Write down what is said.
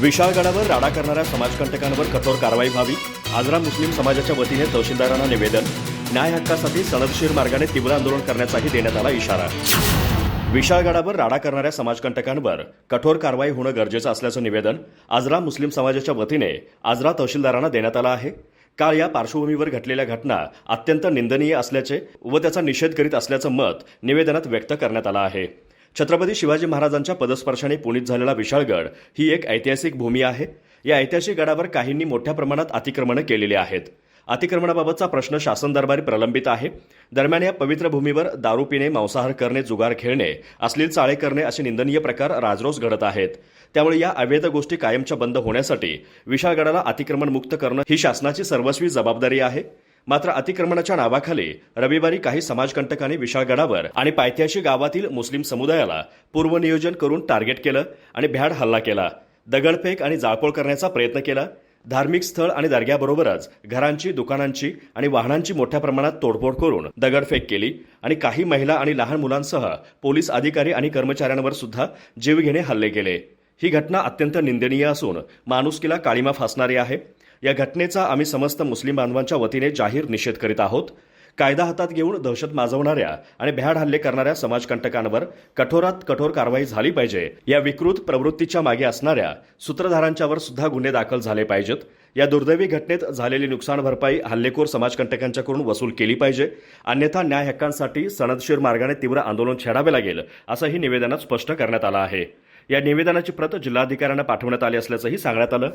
विशाळगडावर राडा करणाऱ्या समाजकंटकांवर कठोर कारवाई व्हावी. आजरा मुस्लिम समाजाच्या वतीने तहसीलदारांना निवेदन. न्याय हक्कासाठी सनदशीर मार्गाने तीव्र आंदोलन करण्याचाही देण्यात आला इशारा. विशाळगडावर राडा करणाऱ्या समाजकंटकांवर कठोर कारवाई होणं गरजेचं असल्याचं निवेदन आजरा मुस्लिम समाजाच्या वतीने आजरा तहसीलदारांना देण्यात आलं आहे. काल या पार्श्वभूमीवर घडलेल्या घटना अत्यंत निंदनीय असल्याचे व त्याचा निषेध करीत असल्याचं मत निवेदनात व्यक्त करण्यात आलं आहे. छत्रपती शिवाजी महाराजांच्या पदस्पर्शाने पुणित झालेला विशाळगड ही एक ऐतिहासिक भूमी आहे. या ऐतिहासिक गडावर काहींनी मोठ्या प्रमाणात अतिक्रमणं केलेली आहेत. अतिक्रमणाबाबतचा प्रश्न शासन दरबारी प्रलंबित आहे. दरम्यान या पवित्र भूमीवर दारू पिणे मांसाहार करणे जुगार खेळणे अश्लील चाळे करणे असे निंदनीय प्रकार राजरोस घडत आहेत. त्यामुळे या अवैध गोष्टी कायमच्या बंद होण्यासाठी विशाळगडाला अतिक्रमण मुक्त करणं ही शासनाची सर्वस्वी जबाबदारी आहे. मात्र अतिक्रमणाच्या नावाखाली रविवारी काही समाजकंटकांनी विशाळगडावर आणि पायथ्याशी गावातील मुस्लिम समुदायाला पूर्वनियोजन करून टार्गेट केलं आणि भ्याड हल्ला केला. दगडफेक आणि जाळपोळ करण्याचा प्रयत्न केला. धार्मिक स्थळ आणि दर्ग्याबरोबरच घरांची दुकानांची आणि वाहनांची मोठ्या प्रमाणात तोडफोड करून दगडफेक केली आणि काही महिला आणि लहान मुलांसह पोलीस अधिकारी आणि कर्मचाऱ्यांवर सुद्धा जीवघेणे हल्ले केले. ही घटना अत्यंत निंदनीय असून माणुसकीला काळीमा फासणारी आहे. या घटनेचा आम्ही समस्त मुस्लिम बांधवांच्या वतीने जाहीर निषेध करीत आहोत. कायदा हातात घेऊन दहशत माजवणाऱ्या आणि भ्याड हल्ले करणाऱ्या समाजकंटकांवर कठोरात कठोर कारवाई झाली पाहिजे. या विकृत प्रवृत्तीच्या मागे असणाऱ्या सूत्रधारांच्यावर सुद्धा गुन्हे दाखल झाले पाहिजेत. या दुर्दैवी घटनेत झालेली नुकसान भरपाई हल्लेखोर समाजकंटकांच्याकडून वसूल केली पाहिजे. अन्यथा न्याय हक्कांसाठी सनदशीर मार्गाने तीव्र आंदोलन छेडावे लागेल असंही निवेदनात स्पष्ट करण्यात आलं आहे. या निवेदनाची प्रत जिल्हाधिकाऱ्यांना पाठवण्यात आली असल्याचंही सांगण्यात आलं.